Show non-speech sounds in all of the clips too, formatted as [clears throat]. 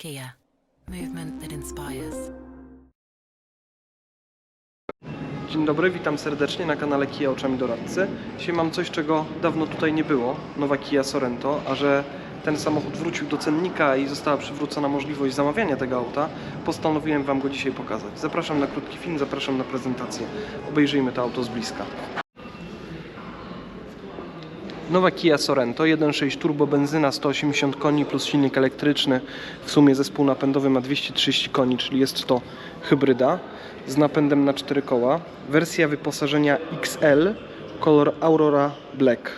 Kia, movement that inspires. Dzień dobry, witam serdecznie na kanale Kia Oczami Doradcy. Dzisiaj mam coś, czego dawno tutaj nie było, nowa Kia Sorento, a że ten samochód wrócił do cennika i została przywrócona możliwość zamawiania tego auta, postanowiłem Wam go dzisiaj pokazać. Zapraszam na krótki film, zapraszam na prezentację. Obejrzyjmy to auto z bliska. Nowa Kia Sorento 1.6 turbo benzyna 180 koni plus silnik elektryczny. W sumie zespół napędowy ma 230 koni, czyli jest to hybryda z napędem na 4 koła. Wersja wyposażenia XL, kolor Aurora Black.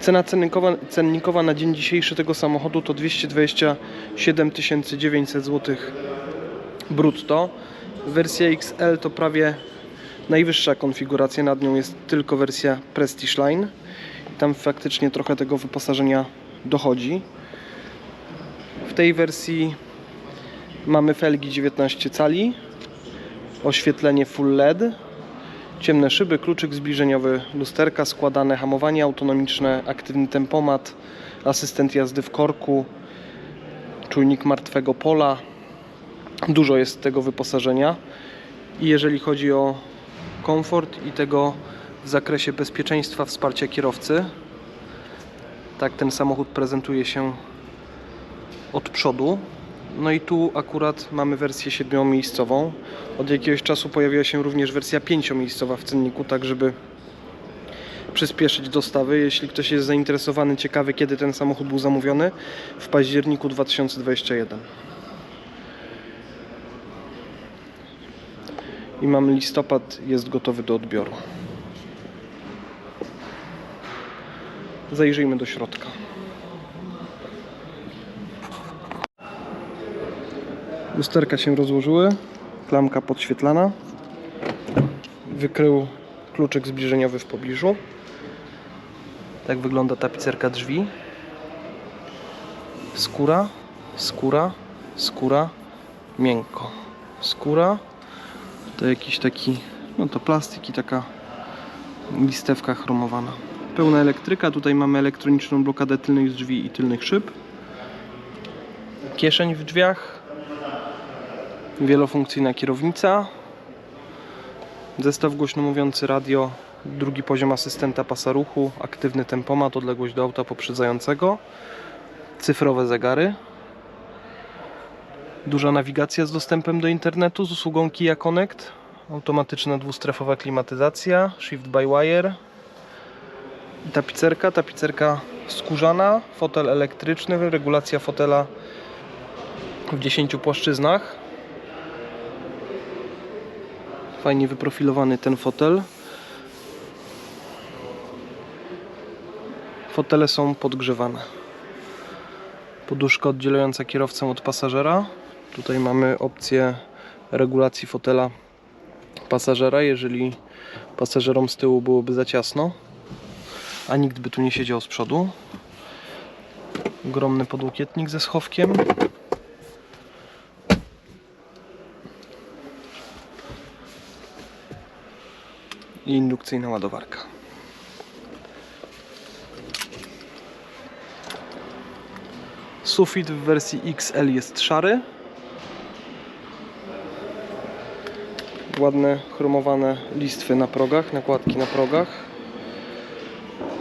Cena cennikowa, cennikowa na dzień dzisiejszy tego samochodu to 227 900 zł brutto. Wersja XL to prawie najwyższa konfiguracja, nad nią jest tylko wersja Prestige Line. Tam faktycznie trochę tego wyposażenia dochodzi. W tej wersji mamy felgi 19 cali, oświetlenie full LED, ciemne szyby, kluczyk zbliżeniowy, lusterka składane, hamowanie autonomiczne, aktywny tempomat, asystent jazdy w korku, czujnik martwego pola. Dużo jest tego wyposażenia. I jeżeli chodzi o komfort i tego w zakresie bezpieczeństwa wsparcia kierowcy, tak ten samochód prezentuje się od przodu. No i tu akurat mamy wersję siedmiomiejscową. Od jakiegoś czasu pojawiła się również wersja pięciomiejscowa w cenniku, tak żeby przyspieszyć dostawy. Jeśli ktoś jest zainteresowany, ciekawy kiedy ten samochód był zamówiony, w październiku 2021. I mamy listopad, jest gotowy do odbioru. Zajrzyjmy do środka. Lusterka się rozłożyły, klamka podświetlana, wykrył kluczyk zbliżeniowy w pobliżu. Tak wygląda tapicerka drzwi. Skóra, skóra, skóra, miękko. Skóra to jakiś taki, no to plastik i taka listewka chromowana. Pełna elektryka, tutaj mamy elektroniczną blokadę tylnych drzwi i tylnych szyb. Kieszeń w drzwiach, wielofunkcyjna kierownica, zestaw głośno mówiący radio, drugi poziom asystenta pasa ruchu, aktywny tempomat, odległość do auta poprzedzającego, cyfrowe zegary, duża nawigacja z dostępem do internetu z usługą Kia Connect, automatyczna dwustrefowa klimatyzacja, shift by wire, tapicerka, tapicerka skórzana, fotel elektryczny, regulacja fotela w 10 płaszczyznach. Fajnie wyprofilowany ten fotel. Fotele są podgrzewane. Poduszka oddzielająca kierowcę od pasażera. Tutaj mamy opcję regulacji fotela pasażera, jeżeli pasażerom z tyłu byłoby za ciasno, a nikt by tu nie siedział z przodu. Ogromny podłokietnik ze schowkiem. i indukcyjna ładowarka. Sufit w wersji XL jest szary. Ładne chromowane listwy na progach, nakładki na progach.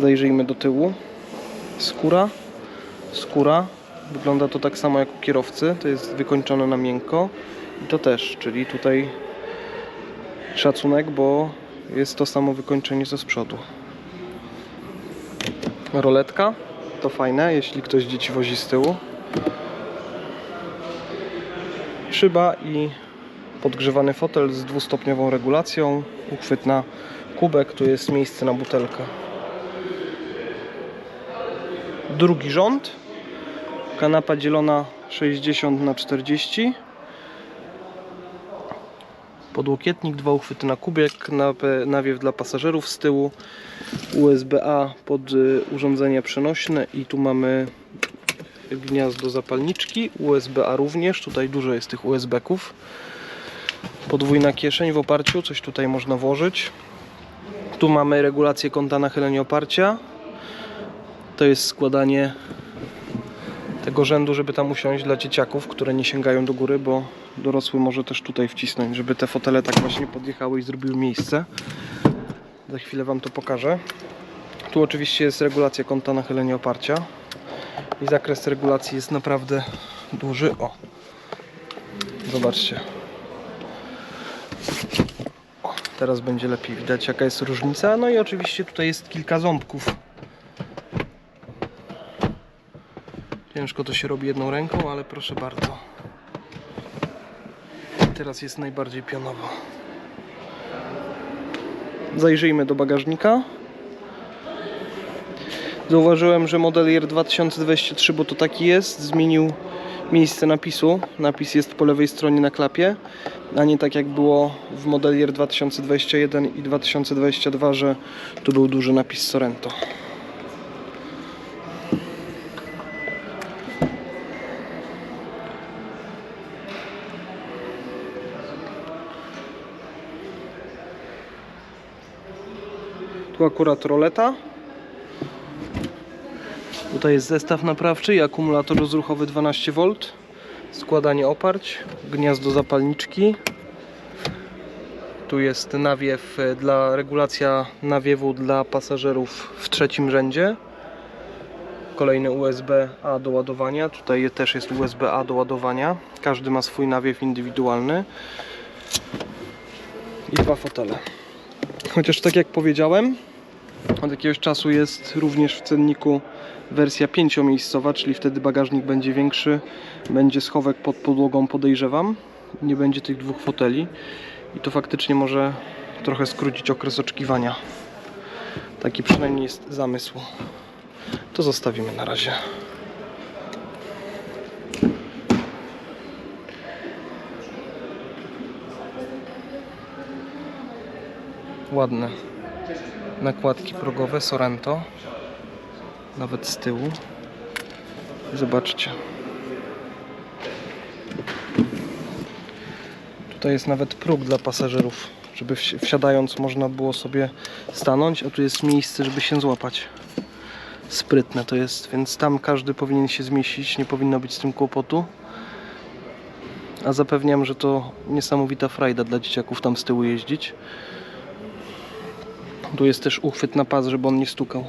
Zajrzyjmy do tyłu. Skóra. Skóra. Wygląda to tak samo jak u kierowcy. To jest wykończone na miękko. I to też, czyli tutaj szacunek, bo jest to samo wykończenie co z przodu. Roletka to fajne, jeśli ktoś dzieci wozi z tyłu. Szyba i podgrzewany fotel z dwustopniową regulacją. Uchwyt na kubek, tu jest miejsce na butelkę. Drugi rząd. Kanapa dzielona 60 na 40 podłokietnik, dwa uchwyty na kubiek, nape- nawiew dla pasażerów z tyłu, USB-A pod y, urządzenia przenośne i tu mamy gniazdo zapalniczki, USB-A również, tutaj dużo jest tych USB-ków. Podwójna kieszeń w oparciu, coś tutaj można włożyć. Tu mamy regulację kąta nachylenia oparcia. To jest składanie tego rzędu, żeby tam usiąść dla dzieciaków, które nie sięgają do góry, bo dorosły może też tutaj wcisnąć, żeby te fotele tak właśnie podjechały i zrobiły miejsce. Za chwilę Wam to pokażę. Tu oczywiście jest regulacja kąta nachylenia oparcia i zakres regulacji jest naprawdę duży. O, zobaczcie. O, teraz będzie lepiej widać jaka jest różnica. No i oczywiście tutaj jest kilka ząbków. Ciężko to się robi jedną ręką, ale proszę bardzo. Teraz jest najbardziej pionowo. Zajrzyjmy do bagażnika. Zauważyłem, że Modelier 2023, bo to taki jest, zmienił miejsce napisu. Napis jest po lewej stronie na klapie, a nie tak jak było w Modelier 2021 i 2022, że tu był duży napis Sorento. Tu akurat roleta. Tutaj jest zestaw naprawczy i akumulator rozruchowy 12V. Składanie oparć, gniazdo zapalniczki. Tu jest nawiew e, dla regulacja nawiewu dla pasażerów w trzecim rzędzie. Kolejny USB-A do ładowania. Tutaj też jest USB-A do ładowania. Każdy ma swój nawiew indywidualny. I dwa fotele. Chociaż tak jak powiedziałem, od jakiegoś czasu jest również w cenniku wersja pięciomiejscowa, czyli wtedy bagażnik będzie większy, będzie schowek pod podłogą podejrzewam, nie będzie tych dwóch foteli i to faktycznie może trochę skrócić okres oczekiwania. Taki przynajmniej jest zamysł. To zostawimy na razie. Ładne nakładki progowe Sorento. Nawet z tyłu. Zobaczcie. Tutaj jest nawet próg dla pasażerów żeby wsi- wsiadając można było sobie stanąć a tu jest miejsce żeby się złapać. Sprytne to jest więc tam każdy powinien się zmieścić nie powinno być z tym kłopotu. A zapewniam, że to niesamowita frajda dla dzieciaków tam z tyłu jeździć tu jest też uchwyt na pas, żeby on nie stukał.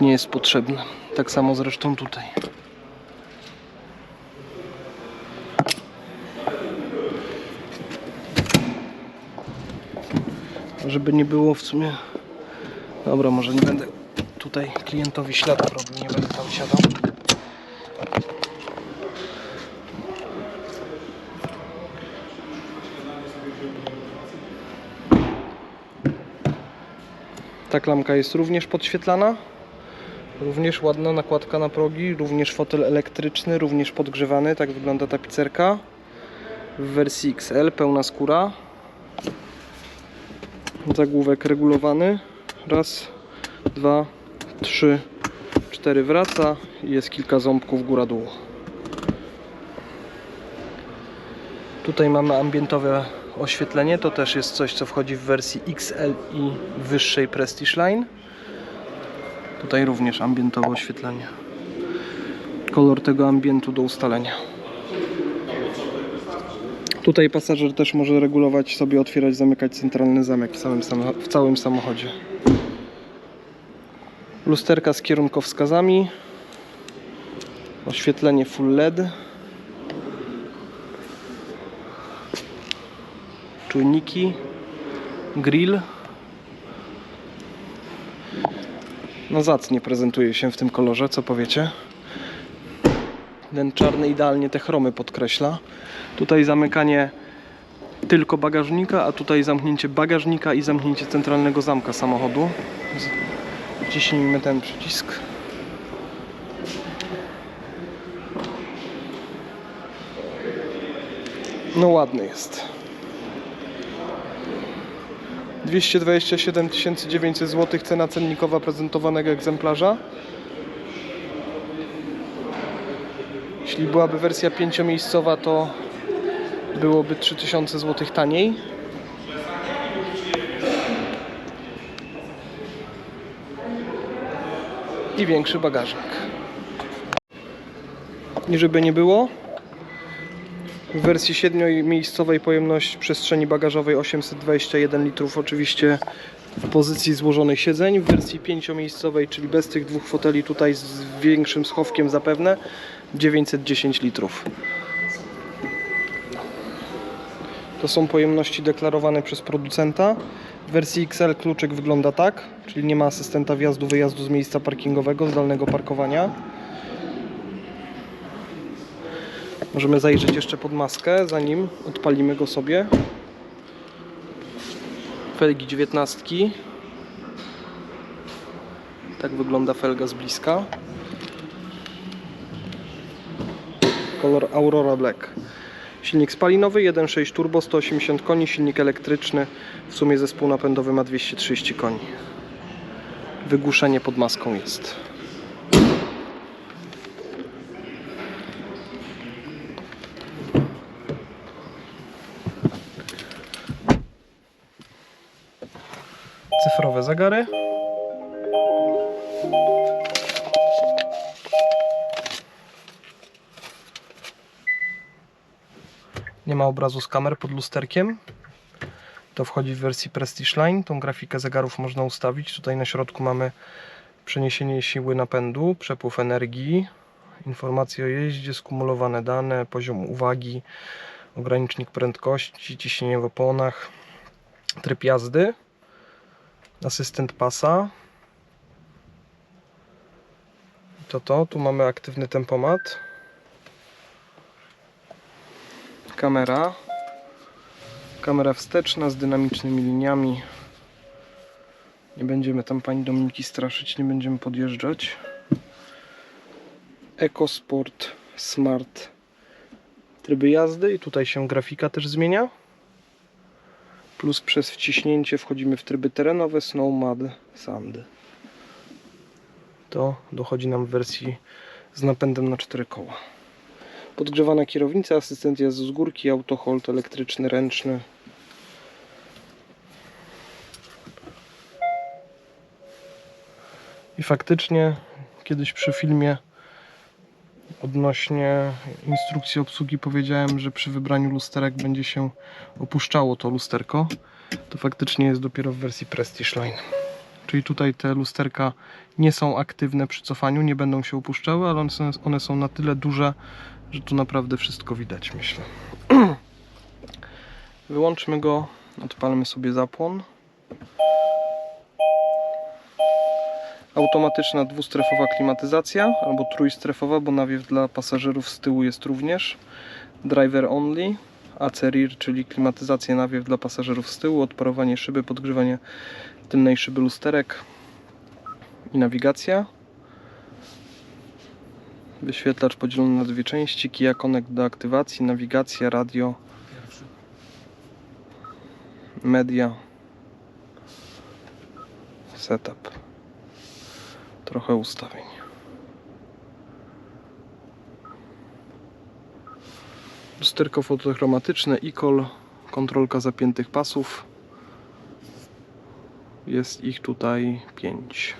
Nie jest potrzebny. Tak samo zresztą tutaj. Żeby nie było w sumie. Dobra, może nie będę tutaj klientowi śladów robił, nie będę tam siadał. Ta klamka jest również podświetlana. Również ładna nakładka na progi, również fotel elektryczny, również podgrzewany. Tak wygląda tapicerka. W wersji XL, pełna skóra. Zagłówek regulowany. Raz, dwa, trzy, cztery wraca i jest kilka ząbków góra-dół. Tutaj mamy ambientowe oświetlenie. To też jest coś, co wchodzi w wersji XL i wyższej Prestige Line. Tutaj również ambientowe oświetlenie. Kolor tego ambientu do ustalenia. Tutaj pasażer też może regulować sobie, otwierać, zamykać centralny zamek w samo- w całym samochodzie. Lusterka z kierunkowskazami. Oświetlenie full LED. Czujniki, grill. No zacnie prezentuje się w tym kolorze, co powiecie? Ten czarny idealnie te chromy podkreśla. Tutaj zamykanie tylko bagażnika, a tutaj zamknięcie bagażnika i zamknięcie centralnego zamka samochodu. Wciśnijmy ten przycisk. No ładny jest. 227 900 zł cena cennikowa prezentowanego egzemplarza. Jeśli byłaby wersja pięciomiejscowa, to byłoby 3000 zł taniej. I większy bagażnik. I żeby nie było, w wersji 7-miejscowej pojemność przestrzeni bagażowej 821 litrów, oczywiście w pozycji złożonych siedzeń. W wersji 5-miejscowej, czyli bez tych dwóch foteli, tutaj z większym schowkiem zapewne, 910 litrów. To są pojemności deklarowane przez producenta. W wersji XL kluczyk wygląda tak, czyli nie ma asystenta wjazdu, wyjazdu z miejsca parkingowego, zdalnego parkowania. Możemy zajrzeć jeszcze pod maskę, zanim odpalimy go sobie. Felgi 19. Tak wygląda felga z bliska. Kolor Aurora Black. Silnik spalinowy 1.6 turbo 180 koni, silnik elektryczny. W sumie zespół napędowy ma 230 koni. Wygłuszenie pod maską jest. Cyfrowe zegary. Nie ma obrazu z kamer pod lusterkiem. To wchodzi w wersji Prestige Line. Tą grafikę zegarów można ustawić. Tutaj na środku mamy przeniesienie siły napędu, przepływ energii, informacje o jeździe, skumulowane dane, poziom uwagi, ogranicznik prędkości, ciśnienie w oponach, tryb jazdy, asystent pasa. To to, tu mamy aktywny tempomat. Kamera. Kamera wsteczna z dynamicznymi liniami. Nie będziemy tam pani Dominiki straszyć, nie będziemy podjeżdżać. EcoSport Smart tryby jazdy i tutaj się grafika też zmienia. Plus przez wciśnięcie wchodzimy w tryby terenowe Snow, Mud, Sand. To dochodzi nam w wersji z napędem na 4 koła. Podgrzewana kierownica, asystent jazdy z górki, autohold elektryczny, ręczny. I faktycznie kiedyś przy filmie odnośnie instrukcji obsługi powiedziałem, że przy wybraniu lusterek będzie się opuszczało to lusterko. To faktycznie jest dopiero w wersji Prestige Line. Czyli tutaj te lusterka nie są aktywne przy cofaniu, nie będą się opuszczały, ale one są, na tyle duże, że tu naprawdę wszystko widać, myślę. [clears throat] Wyłączmy go, odpalmy sobie zapłon. Automatyczna dwustrefowa klimatyzacja albo trójstrefowa, bo nawiew dla pasażerów z tyłu jest również. Driver only, AC rear, czyli klimatyzacja nawiew dla pasażerów z tyłu, odparowanie szyby, podgrzewanie tylnej szyby lusterek i nawigacja. Wyświetlacz podzielony na dwie części, Kia Connect do aktywacji, nawigacja, radio, media, setup. Trochę ustawień. Lusterko fotochromatyczne, e-call, kontrolka zapiętych pasów. Jest ich tutaj 5.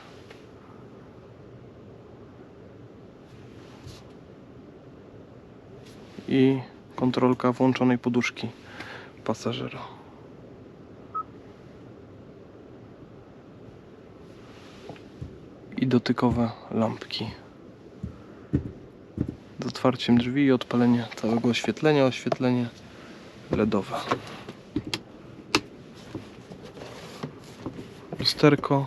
I kontrolka włączonej poduszki pasażera. Dotykowe lampki. Z otwarciem drzwi i odpalenie całego oświetlenia, oświetlenie LEDowe. lusterko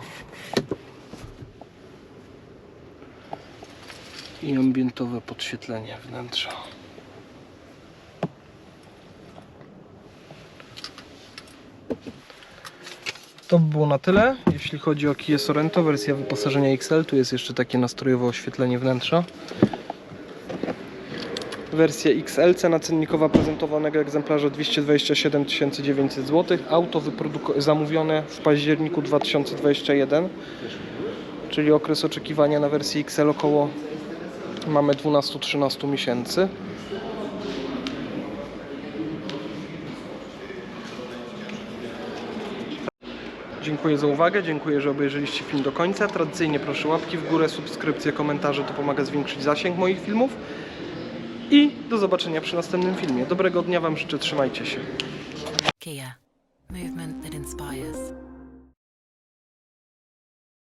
i ambientowe podświetlenie wnętrza. To by było na tyle, jeśli chodzi o Kia Sorento, wersja wyposażenia XL. Tu jest jeszcze takie nastrojowe oświetlenie wnętrza. Wersja XL, cena cennikowa prezentowanego egzemplarza 227 900 zł. Auto zamówione w październiku 2021, czyli okres oczekiwania na wersję XL około mamy 12-13 miesięcy. Dziękuję za uwagę, dziękuję, że obejrzeliście film do końca. Tradycyjnie proszę łapki w górę, subskrypcje, komentarze, to pomaga zwiększyć zasięg moich filmów. i do zobaczenia przy następnym filmie. Dobrego dnia Wam życzę, trzymajcie się. Kia. Movement that inspires.